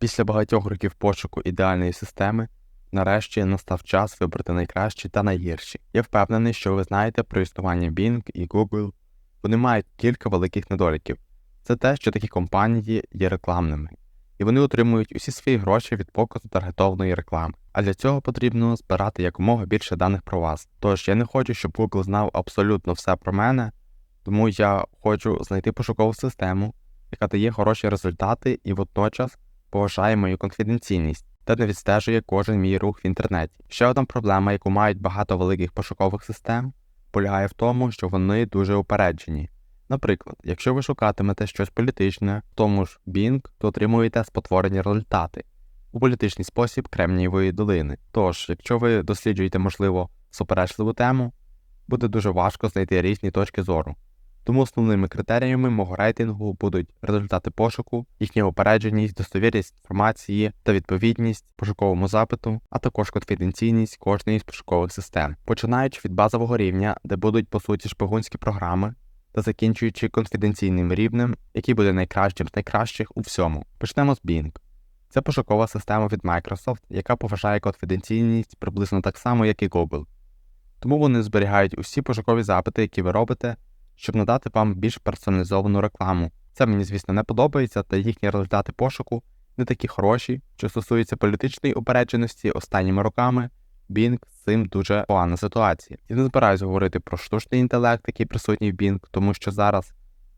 Після багатьох років пошуку ідеальної системи, нарешті настав час вибрати найкращі та найгірші. Я впевнений, що ви знаєте про існування Bing і Google. Вони мають кілька великих недоліків. Це те, що такі компанії є рекламними, і вони отримують усі свої гроші від показу таргетованої реклами. А для цього потрібно збирати якомога більше даних про вас. Тож я не хочу, щоб Google знав абсолютно все про мене, тому я хочу знайти пошукову систему, яка дає хороші результати і водночас поважає мою конфіденційність та не відстежує кожен мій рух в інтернеті. Ще одна проблема, яку мають багато великих пошукових систем, полягає в тому, що вони дуже упереджені. Наприклад, якщо ви шукатимете щось політичне, в тому ж Bing, то отримуєте спотворені результати у політичний спосіб Кремнієвої долини. Тож, якщо ви досліджуєте, можливо, суперечливу тему, буде дуже важко знайти різні точки зору. Тому основними критеріями мого рейтингу будуть результати пошуку, їхня упередженість, достовірність інформації та відповідність пошуковому запиту, а також конфіденційність кожної з пошукових систем, починаючи від базового рівня, де будуть по суті шпигунські програми, та закінчуючи конфіденційним рівнем, який буде найкращим з найкращих у всьому. Почнемо з Bing. Це пошукова система від Microsoft, яка поважає конфіденційність приблизно так само, як і Google. Тому вони зберігають усі пошукові запити, які ви робите, щоб надати вам більш персоналізовану рекламу. Це мені, звісно, не подобається, та їхні результати пошуку не такі хороші, що стосується політичної упередженості останніми роками. Bing з цим дуже погана ситуація. Я не збираюся говорити про штучний інтелект, який присутній в Bing, тому що зараз,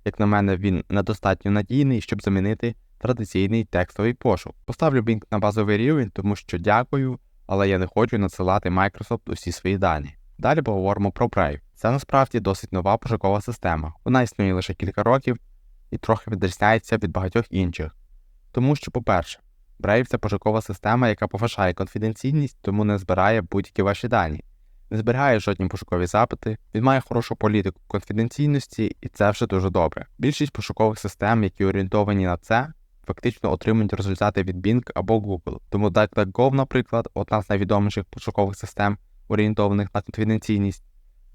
як на мене, він недостатньо надійний, щоб замінити традиційний текстовий пошук. Поставлю Bing на базовий рівень, тому що дякую, але я не хочу надсилати Microsoft усі свої дані. Далі поговоримо про Brave. Це насправді досить нова пошукова система. Вона існує лише кілька років і трохи відрізняється від багатьох інших. Тому що, по-перше, Brave – це пошукова система, яка поважає конфіденційність, тому не збирає будь-які ваші дані, не зберігає жодні пошукові запити, він має хорошу політику конфіденційності, і це вже дуже добре. Більшість пошукових систем, які орієнтовані на це, фактично отримують результати від Bing або Google. Тому DuckDuckGo, наприклад, одна з найвідоміших пошукових систем, орієнтованих на конфіденційність,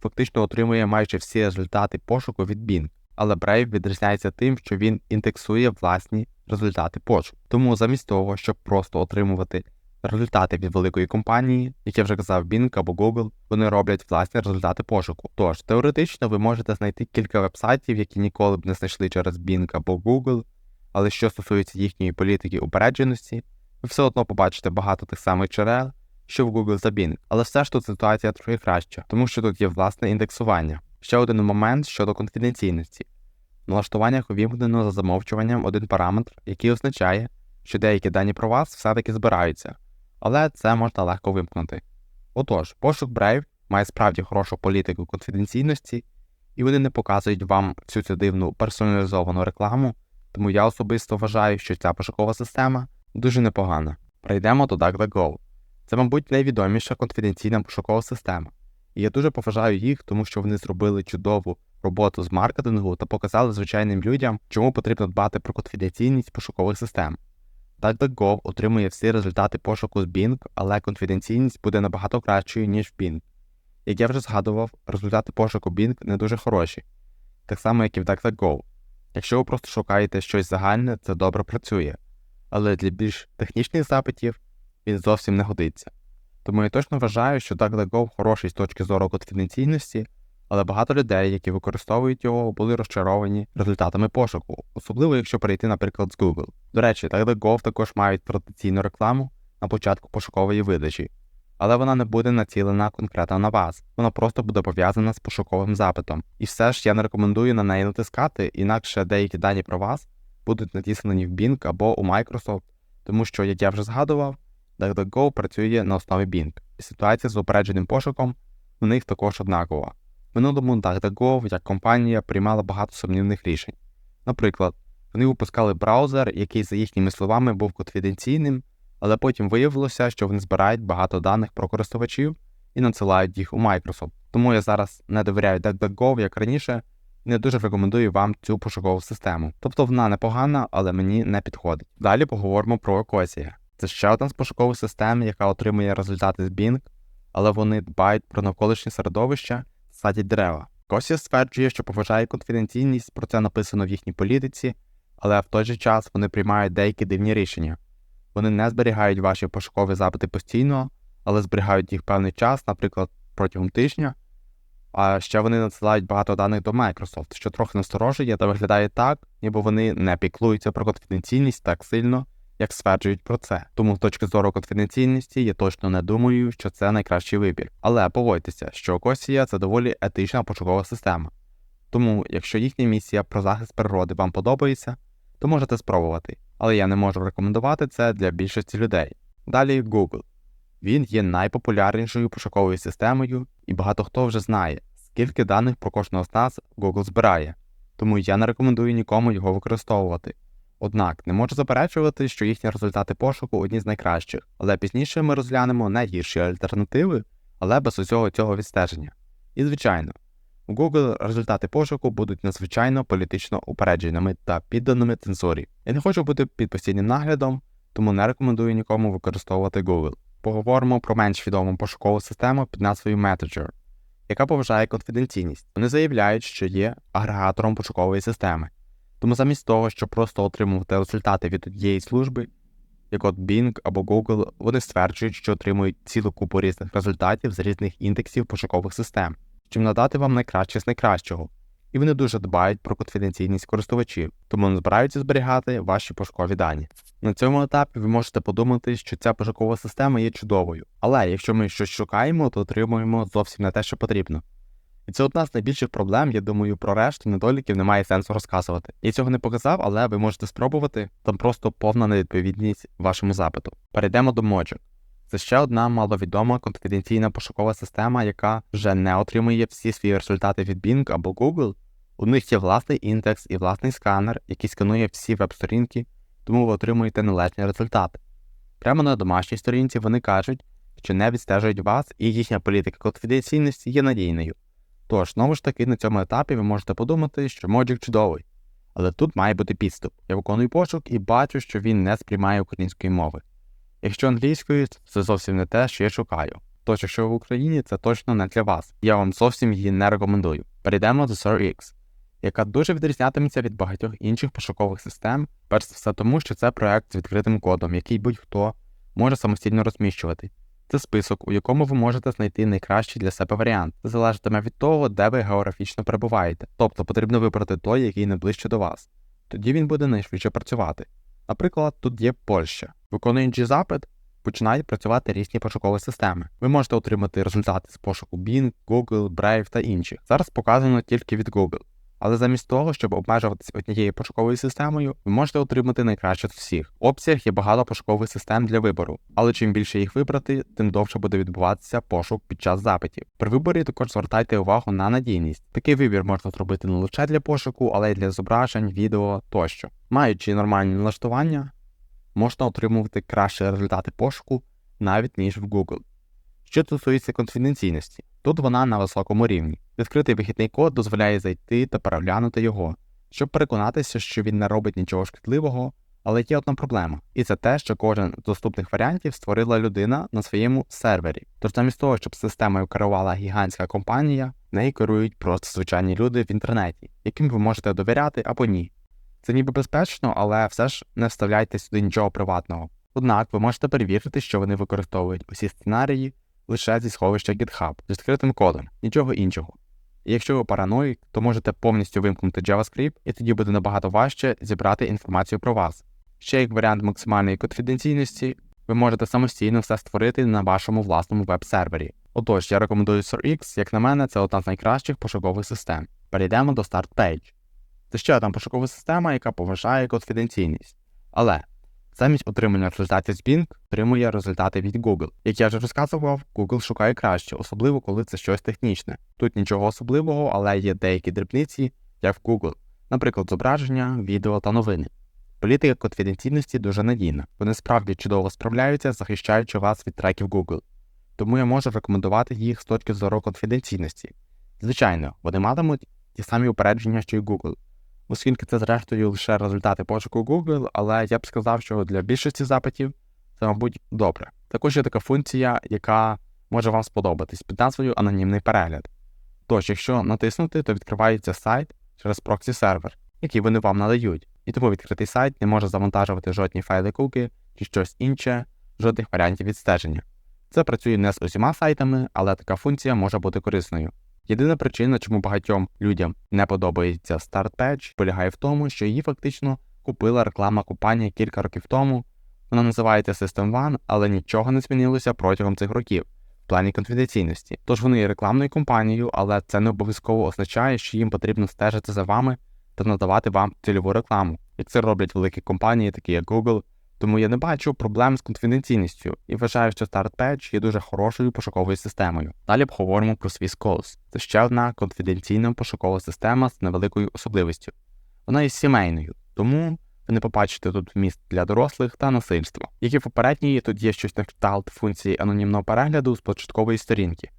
фактично отримує майже всі результати пошуку від Bing. Але Brave відрізняється тим, що він індексує власні результати пошуку. Тому замість того, щоб просто отримувати результати від великої компанії, як я вже казав, Bing або Google, вони роблять власні результати пошуку. Тож теоретично ви можете знайти кілька вебсайтів, які ніколи б не знайшли через Bing або Google, але що стосується їхньої політики упередженості, ви все одно побачите багато тих самих джерел, що в Google за Bing. Але все ж тут ситуація трохи краща, тому що тут є власне індексування. Ще один момент щодо конфіденційності. В налаштуваннях увімкнено за замовчуванням один параметр, який означає, що деякі дані про вас все-таки збираються, але це можна легко вимкнути. Отож, пошук Brave має справді хорошу політику конфіденційності, і вони не показують вам всю цю дивну персоналізовану рекламу, тому я особисто вважаю, що ця пошукова система дуже непогана. Прийдемо до DuckDuckGo. Це, мабуть, найвідоміша конфіденційна пошукова система. І я дуже поважаю їх, тому що вони зробили чудову роботу з маркетингу та показали звичайним людям, чому потрібно дбати про конфіденційність пошукових систем. DuckDuckGo отримує всі результати пошуку з Bing, але конфіденційність буде набагато кращою, ніж в Bing. Як я вже згадував, результати пошуку Bing не дуже хороші, так само, як і в DuckDuckGo. Якщо ви просто шукаєте щось загальне, це добре працює, але для більш технічних запитів він зовсім не годиться. Тому я точно вважаю, що DuckDuckGo хороший з точки зору конфіденційності, але багато людей, які використовують його, були розчаровані результатами пошуку, особливо якщо перейти, наприклад, з Google. До речі, DuckDuckGo також мають традиційну рекламу на початку пошукової видачі, але вона не буде націлена конкретно на вас, вона просто буде пов'язана з пошуковим запитом. І все ж я не рекомендую на неї натискати, інакше деякі дані про вас будуть надіслані в Bing або у Microsoft, тому що, як я вже згадував, DuckDuckGo працює на основі Bing, і ситуація з упередженим пошуком у них також однакова. В минулому DuckDuckGo як компанія приймала багато сумнівних рішень. Наприклад, вони випускали браузер, який, за їхніми словами, був конфіденційним, але потім виявилося, що вони збирають багато даних про користувачів і надсилають їх у Microsoft. Тому я зараз не довіряю DuckDuckGo, як раніше, і не дуже рекомендую вам цю пошукову систему. Тобто вона непогана, але мені не підходить. Далі поговоримо про Ecosia. Це ще одна з пошукових систем, яка отримує результати з Bing, але вони дбають про навколишнє середовище, садять дерева. Косія стверджує, що поважає конфіденційність, про це написано в їхній політиці, але в той же час вони приймають деякі дивні рішення. Вони не зберігають ваші пошукові запити постійно, але зберігають їх певний час, наприклад, протягом тижня. А ще вони надсилають багато даних до Microsoft, що трохи насторожує та виглядає так, ніби вони не піклуються про конфіденційність так сильно, як стверджують про це. Тому з точки зору конфіденційності я точно не думаю, що це найкращий вибір. Але погодьтеся, що Косія це доволі етична пошукова система. Тому, якщо їхня місія про захист природи вам подобається, то можете спробувати, але я не можу рекомендувати це для більшості людей. Далі Google. Він є найпопулярнішою пошуковою системою, і багато хто вже знає, скільки даних про кожного з нас Google збирає, тому я не рекомендую нікому його використовувати. Однак не можу заперечувати, що їхні результати пошуку одні з найкращих, але пізніше ми розглянемо найгірші альтернативи, але без усього цього відстеження. І звичайно, у Google результати пошуку будуть надзвичайно політично упередженими та підданими цензурі. Я не хочу бути під постійним наглядом, тому не рекомендую нікому використовувати Google. Поговоримо про менш відому пошукову систему під назвою Messenger, яка поважає конфіденційність. Вони заявляють, що є агрегатором пошукової системи. Тому замість того, щоб просто отримувати результати від однієї служби, як от Bing або Google, вони стверджують, що отримують цілу купу різних результатів з різних індексів пошукових систем, щоб надати вам найкраще з найкращого. І вони дуже дбають про конфіденційність користувачів, тому не збираються зберігати ваші пошукові дані. На цьому етапі ви можете подумати, що ця пошукова система є чудовою, але якщо ми щось шукаємо, то отримуємо зовсім не те, що потрібно. І це одна з найбільших проблем, я думаю, про решту недоліків немає сенсу розказувати. Я цього не показав, але ви можете спробувати, там просто повна невідповідність вашому запиту. Перейдемо до Mojo. Це ще одна маловідома конфіденційна пошукова система, яка вже не отримує всі свої результати від Bing або Google. У них є власний індекс і власний сканер, який сканує всі веб-сторінки, тому ви отримуєте належні результати. Прямо на домашній сторінці вони кажуть, що не відстежують вас, і їхня політика конфіденційності є надійною. Тож, знову ж таки, на цьому етапі ви можете подумати, що Моджик чудовий. Але тут має бути підступ. Я виконую пошук і бачу, що він не сприймає української мови. Якщо англійською, це зовсім не те, що я шукаю. Тож, якщо в Україні, це точно не для вас. Я вам зовсім її не рекомендую. Перейдемо до SirX, яка дуже відрізнятиметься від багатьох інших пошукових систем, перш за все тому, що це проект з відкритим кодом, який будь-хто може самостійно розміщувати. Це список, у якому ви можете знайти найкращий для себе варіант. Це залежатиме від того, де ви географічно перебуваєте. Тобто потрібно вибрати той, який найближче до вас. Тоді він буде найшвидше працювати. Наприклад, тут є Польща. Виконуючи запит, починають працювати різні пошукові системи. Ви можете отримати результати з пошуку Bing, Google, Brave та інших. Зараз показано тільки від Google. Але замість того, щоб обмежуватися однією пошуковою системою, ви можете отримати найкраще з всіх. В опціях є багато пошукових систем для вибору, але чим більше їх вибрати, тим довше буде відбуватися пошук під час запитів. При виборі також звертайте увагу на надійність. Такий вибір можна зробити не лише для пошуку, але й для зображень, відео тощо. Маючи нормальні налаштування, можна отримувати кращі результати пошуку навіть ніж в Google. Що стосується конфіденційності, тут вона на високому рівні. Відкритий вихідний код дозволяє зайти та переглянути його, щоб переконатися, що він не робить нічого шкідливого, але є одна проблема, і це те, що кожен з доступних варіантів створила людина на своєму сервері. Тож замість того, щоб системою керувала гігантська компанія, нею керують просто звичайні люди в інтернеті, яким ви можете довіряти або ні. Це ніби безпечно, але все ж не вставляйте сюди нічого приватного. Однак ви можете перевірити, що вони використовують усі сценарії лише зі сховища GitHub з відкритим кодом, нічого іншого. Якщо ви параноїк, то можете повністю вимкнути JavaScript, і тоді буде набагато важче зібрати інформацію про вас. Ще як варіант максимальної конфіденційності, ви можете самостійно все створити на вашому власному веб-сервері. Отож, я рекомендую SirX, як на мене, це одна з найкращих пошукових систем. Перейдемо до Start. Це ще одна пошукова система, яка поважає конфіденційність. Але замість отримання результатів з Bing отримує результати від Google. Як я вже розказував, Google шукає краще, особливо коли це щось технічне. Тут нічого особливого, але є деякі дрібниці, як в Google, наприклад, зображення, відео та новини. Політика конфіденційності дуже надійна. Вони справді чудово справляються, захищаючи вас від треків Google. Тому я можу рекомендувати їх з точки зору конфіденційності. Звичайно, вони матимуть ті самі упередження, що й Google оскільки це, зрештою, лише результати пошуку Google, але я б сказав, що для більшості запитів це, мабуть, добре. Також є така функція, яка може вам сподобатись під назвою Анонімний перегляд. Тож, якщо натиснути, то відкривається сайт через проксі сервер, який вони вам надають, і тому відкритий сайт не може завантажувати жодні файли куки, чи щось інше, жодних варіантів відстеження. Це працює не з усіма сайтами, але така функція може бути корисною. Єдина причина, чому багатьом людям не подобається StartPage, полягає в тому, що її фактично купила реклама компанії кілька років тому. Вона називається System One, але нічого не змінилося протягом цих років в плані конфіденційності. Тож вони є рекламною компанією, але це не обов'язково означає, що їм потрібно стежити за вами та надавати вам цільову рекламу, як це роблять великі компанії, такі як Google. Тому я не бачу проблем з конфіденційністю і вважаю, що StartPage є дуже хорошою пошуковою системою. Далі обговоримо про SwissCalls. Це ще одна конфіденційна пошукова система з невеликою особливістю. Вона є сімейною, тому ви не побачите тут вміст для дорослих та насильства. Як і в попередній, тут є щось на кшталт функції анонімного перегляду з початкової сторінки.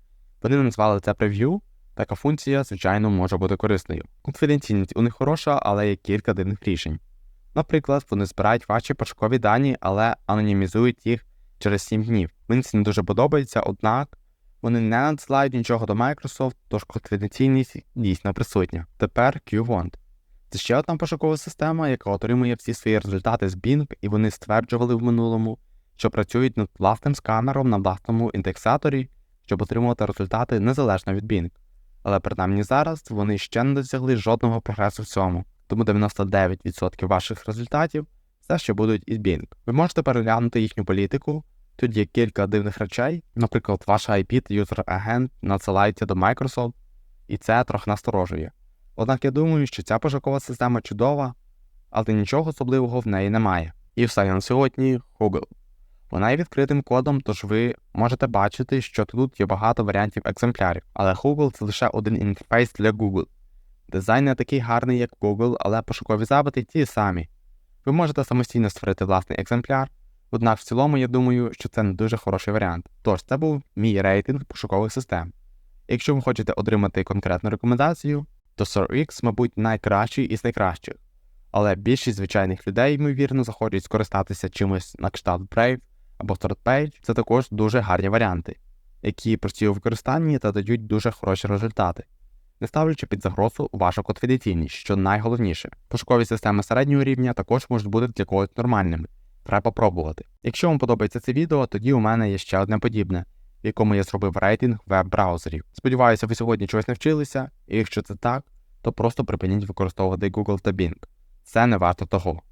Вони назвали це прев'ю. Така функція, звичайно, може бути корисною. Конфіденційність у них хороша, але є кілька дивних рішень. Наприклад, вони збирають ваші пошукові дані, але анонімізують їх через 7 днів. Мені це не дуже подобається, однак вони не надсилають нічого до Microsoft, тож конфіденційність дійсно присутня. Тепер QWant. Це ще одна пошукова система, яка отримує всі свої результати з Bing, і вони стверджували в минулому, що працюють над власним сканером на власному індексаторі, щоб отримувати результати незалежно від Bing. Але принаймні зараз вони ще не досягли жодного прогресу в цьому, тому 99% ваших результатів все ще будуть із Bing. Ви можете переглянути їхню політику. Тут є кілька дивних речей, наприклад, ваш IP та юзер агент надсилається до Microsoft, і це трохи насторожує. Однак я думаю, що ця пошукова система чудова, але нічого особливого в неї немає. І все на сьогодні Google. Вона є відкритим кодом, тож ви можете бачити, що тут є багато варіантів екземплярів, але Google це лише один інтерфейс для Google. Дизайн не такий гарний, як Google, але пошукові запити ті самі. Ви можете самостійно створити власний екземпляр, однак в цілому я думаю, що це не дуже хороший варіант. Тож це був мій рейтинг пошукових систем. Якщо ви хочете отримати конкретну рекомендацію, то SORX, мабуть, найкращий із найкращих. Але більшість звичайних людей, ймовірно, захочуть скористатися чимось на кшталт Brave або StartPage. Це також дуже гарні варіанти, які прості у використанні та дають дуже хороші результати, не ставлячи під загрозу вашу конфіденційність, що найголовніше. Пошукові системи середнього рівня також можуть бути для когось нормальними. Треба пробувати. Якщо вам подобається це відео, тоді у мене є ще одне подібне, в якому я зробив рейтинг веб-браузерів. Сподіваюся, ви сьогодні чогось навчилися, і якщо це так, то просто припиніть використовувати Google та Bing. Це не варто того.